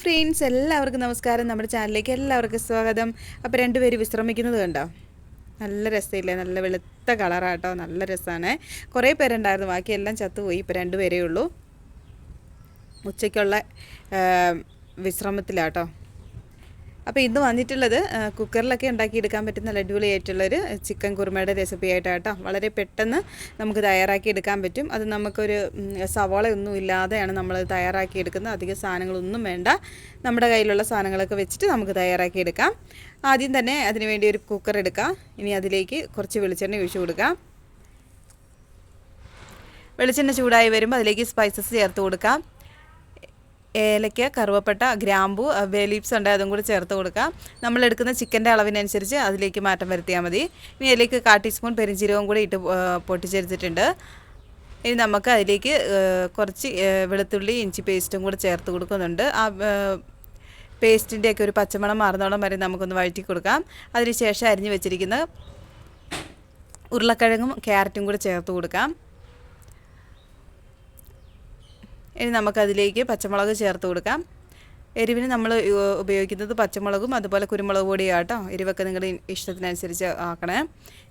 Friends എല്ലാവർക്കും നമസ്കാരം. നമ്മുടെ ചാനലിലേക്ക് എല്ലാവർക്കും സ്വാഗതം. അപ്പോൾ രണ്ടുപേര് വിശ്രമിക്കുന്നത് കണ്ടോ? നല്ല രസമില്ലേ? നല്ല വെളുത്ത കളറാട്ടോ. നല്ല രസമാണ് കുറേ പേരുണ്ടായിരുന്നു. ബാക്കിയെല്ലാം ചത്തുപോയി. ഇപ്പോൾ രണ്ടുപേരേ ഉള്ളൂ. ഉച്ചയ്ക്കുള്ള വിശ്രമത്തിലാട്ടോ. അപ്പോൾ ഇന്ന് വന്നിട്ടുള്ളത് കുക്കറിലൊക്കെ ഉണ്ടാക്കിയെടുക്കാൻ പറ്റുന്ന അടിപൊളിയായിട്ടുള്ളൊരു ചിക്കൻ കുറുമയുടെ റെസിപ്പി ആയിട്ടാട്ടോ. വളരെ പെട്ടെന്ന് നമുക്ക് തയ്യാറാക്കി എടുക്കാൻ പറ്റും. അത് നമുക്കൊരു സവാള ഒന്നും ഇല്ലാതെയാണ് നമ്മൾ തയ്യാറാക്കി എടുക്കുന്നത്. അധികം സാധനങ്ങളൊന്നും വേണ്ട. നമ്മുടെ കയ്യിലുള്ള സാധനങ്ങളൊക്കെ വെച്ചിട്ട് നമുക്ക് തയ്യാറാക്കി എടുക്കാം. ആദ്യം തന്നെ അതിന് വേണ്ടി ഒരു കുക്കർ എടുക്കാം. ഇനി അതിലേക്ക് കുറച്ച് വെളിച്ചെണ്ണ ഒഴിച്ചു കൊടുക്കാം. വെളിച്ചെണ്ണ ചൂടായി വരുമ്പോൾ അതിലേക്ക് സ്പൈസസ് ചേർത്ത് കൊടുക്കാം. ഏലക്ക കറുവപ്പട്ട ഗ്രാമ്പു ബേ ലീപ്സ് ഉണ്ട് അതും കൂടി ചേർത്ത് കൊടുക്കാം. നമ്മൾ എടുക്കുന്ന ചിക്കന്റെ അളവിനനുസരിച്ച് അതിലേക്ക് മാറ്റം വരുത്തിയാൽ മതി. ഇനി അതിലേക്ക് കാ ടീസ്പൂൺ പെരിഞ്ചീരകവും കൂടി ഇട്ട് പൊട്ടിച്ചെടുത്തിട്ടുണ്ട്. ഇനി നമുക്ക് അതിലേക്ക് കുറച്ച് വെളുത്തുള്ളി ഇഞ്ചി പേസ്റ്റും കൂടി ചേർത്ത് കൊടുക്കുന്നുണ്ട്. ആ പേസ്റ്റിന്റെയൊക്കെ ഒരു പച്ചമണം മാറുന്നോളം വരെ നമുക്കൊന്ന് വഴറ്റി കൊടുക്കാം. അതിനുശേഷം അരിഞ്ഞു വെച്ചിരിക്കുന്ന ഉരുളക്കിഴങ്ങും ക്യാരറ്റും കൂടി ചേർത്ത് കൊടുക്കാം. ഇനി നമുക്കതിലേക്ക് പച്ചമുളക് ചേർത്ത് കൊടുക്കാം. എരിവിന് നമ്മൾ ഉപയോഗിക്കുന്നത് പച്ചമുളകും അതുപോലെ കുരുമുളക് പൊടിയാണ് കേട്ടോ എരിവൊക്കെ നിങ്ങളുടെ ഇഷ്ടത്തിനനുസരിച്ച് ആക്കണേ.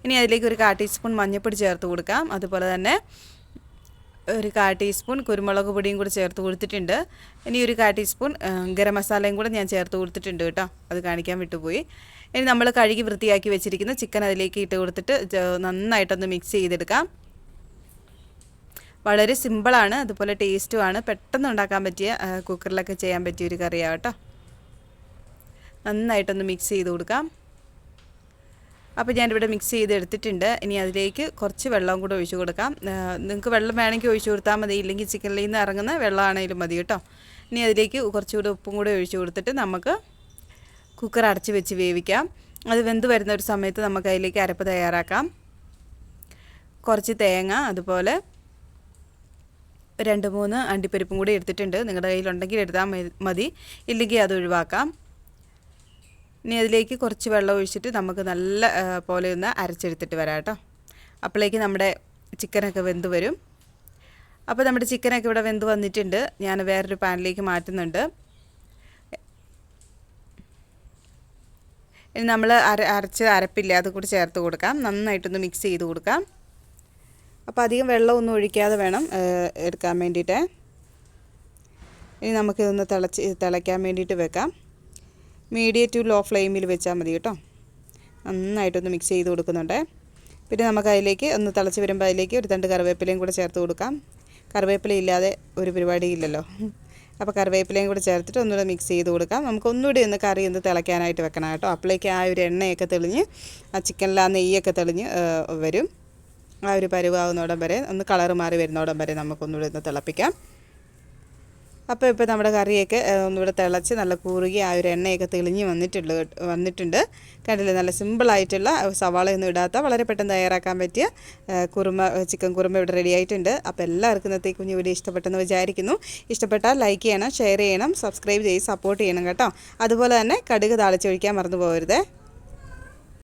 ഇനി അതിലേക്ക് ഒരു കാ ടീസ്പൂൺ മഞ്ഞൾപ്പൊടി ചേർത്ത് കൊടുക്കാം. അതുപോലെ തന്നെ ഒരു കാ ടീസ്പൂൺ കുരുമുളക് പൊടിയും കൂടി ചേർത്ത് കൊടുത്തിട്ടുണ്ട്. ഇനി ഒരു കാ ടീസ്പൂൺ ഗരം മസാലയും കൂടെ ഞാൻ ചേർത്ത് കൊടുത്തിട്ടുണ്ട് കേട്ടോ. അത് കാണിക്കാൻ വിട്ടുപോയി. ഇനി നമ്മൾ കഴുകി വൃത്തിയാക്കി വെച്ചിരിക്കുന്ന ചിക്കൻ അതിലേക്ക് ഇട്ട് കൊടുത്തിട്ട് നന്നായിട്ടൊന്ന് മിക്സ് ചെയ്തെടുക്കാം. വളരെ സിമ്പിളാണ് അതുപോലെ ടേസ്റ്റുമാണ്. പെട്ടെന്ന് ഉണ്ടാക്കാൻ പറ്റിയ കുക്കറിലൊക്കെ ചെയ്യാൻ പറ്റിയ ഒരു കറിയാണ് കേട്ടോ. നന്നായിട്ടൊന്ന് മിക്സ് ചെയ്ത് കൊടുക്കാം. അപ്പോൾ ഞാനിവിടെ മിക്സ് ചെയ്ത് എടുത്തിട്ടുണ്ട്. ഇനി അതിലേക്ക് കുറച്ച് വെള്ളവും കൂടെ ഒഴിച്ചു കൊടുക്കാം. നിങ്ങൾക്ക് വെള്ളം വേണമെങ്കിൽ ഒഴിച്ചു കൊടുത്താൽ മതി. ഇല്ലെങ്കിൽ ചിക്കനിൽ നിന്ന് ഇറങ്ങുന്ന വെള്ളമാണെങ്കിലും മതി കേട്ടോ. ഇനി അതിലേക്ക് കുറച്ചുകൂടെ ഉപ്പും കൂടെ ഒഴിച്ചു കൊടുത്തിട്ട് നമുക്ക് കുക്കർ അടച്ച് വെച്ച് വേവിക്കാം. അത് വെന്ത് വരുന്ന ഒരു സമയത്ത് നമുക്ക് അതിലേക്ക് അരപ്പ് തയ്യാറാക്കാം. കുറച്ച് തേങ്ങ അതുപോലെ രണ്ട് മൂന്ന് അണ്ടിപ്പരിപ്പും കൂടി എടുത്തിട്ടുണ്ട്. നിങ്ങളുടെ കയ്യിലുണ്ടെങ്കിൽ എടുത്താൽ മതി- ഇല്ലെങ്കിൽ അത് ഒഴിവാക്കാം. ഇനി അതിലേക്ക് കുറച്ച് വെള്ളം ഒഴിച്ചിട്ട് നമുക്ക് നല്ല പോലെ ഒന്ന് അരച്ചെടുത്തിട്ട് വരാം കേട്ടോ. അപ്പോഴേക്ക് നമ്മുടെ ചിക്കനൊക്കെ വെന്ത് വരും. അപ്പോൾ നമ്മുടെ ചിക്കനൊക്കെ ഇവിടെ വെന്ത് വന്നിട്ടുണ്ട്. ഞാൻ വേറൊരു പാനിലേക്ക് മാറ്റുന്നുണ്ട്. ഇനി നമ്മൾ അര അരച്ച് അരപ്പില്ല അത് കൂടി ചേർത്ത് കൊടുക്കാം. നന്നായിട്ടൊന്ന് മിക്സ് ചെയ്ത് കൊടുക്കാം. അപ്പോൾ അധികം വെള്ളമൊന്നും ഒഴിക്കാതെ വേണം എടുക്കാൻ വേണ്ടിയിട്ട്. ഇനി നമുക്കിതൊന്ന് തിളച്ച് തിളയ്ക്കാൻ വേണ്ടിയിട്ട് വെക്കാം. മീഡിയം ടു ലോ ഫ്ലെയിമിൽ വെച്ചാൽ മതി കേട്ടോ. നന്നായിട്ടൊന്ന് മിക്സ് ചെയ്ത് കൊടുക്കുന്നുണ്ട്. പിന്നെ നമുക്ക് അതിലേക്ക് ഒന്ന് തിളച്ച് വരുമ്പോൾ അതിലേക്ക് ഒരു തണ്ട് കറിവേപ്പിലയും കൂടെ ചേർത്ത് കൊടുക്കാം. കറിവേപ്പില ഇല്ലാതെ ഒരു പരിപാടി ഇല്ലല്ലോ. അപ്പോൾ കറിവേപ്പിലയും കൂടെ ചേർത്തിട്ട് ഒന്നുകൂടെ മിക്സ് ചെയ്ത് കൊടുക്കാം. നമുക്ക് ഒന്നുകൂടി ഒന്ന് കറി ഒന്ന് തിളയ്ക്കാനായിട്ട് വെക്കണം കേട്ടോ. അപ്പോഴേക്ക് ആ ഒരു എണ്ണയൊക്കെ തെളിഞ്ഞ് ആ ചിക്കനിൽ ആ നെയ്യൊക്കെ തെളിഞ്ഞ് വരും. ആ ഒരു പരുവാകുന്നോടം വരെ ഒന്ന് കളറ് മാറി വരുന്നോടം വരെ നമുക്കൊന്നുകൂടി ഒന്ന് തിളപ്പിക്കാം. അപ്പോൾ ഇപ്പോൾ നമ്മുടെ കറിയൊക്കെ ഒന്നുകൂടെ തിളച്ച് നല്ല കൂറുകി ആ ഒരു എണ്ണയൊക്കെ തെളിഞ്ഞ് വന്നിട്ടുള്ളൂ വന്നിട്ടുണ്ട്. കണ്ടില്ലേ നല്ല സിമ്പിളായിട്ടുള്ള സവാളയൊന്നും ഇടാത്ത വളരെ പെട്ടെന്ന് തയ്യാറാക്കാൻ പറ്റിയ കുറുമ ചിക്കൻ കുറുമ ഇവിടെ റെഡി ആയിട്ടുണ്ട്. അപ്പോൾ എല്ലാവർക്കും ഇന്നത്തെ കുഞ്ഞു വീഡിയോ ഇഷ്ടപ്പെട്ടെന്ന് വിചാരിക്കുന്നു. ഇഷ്ടപ്പെട്ടാൽ ലൈക്ക് ചെയ്യണം ഷെയർ ചെയ്യണം സബ്സ്ക്രൈബ് ചെയ്ത് സപ്പോർട്ട് ചെയ്യണം കേട്ടോ. അതുപോലെ തന്നെ കടുക് താളിച്ചൊഴിക്കാൻ മറന്നു പോകരുതേ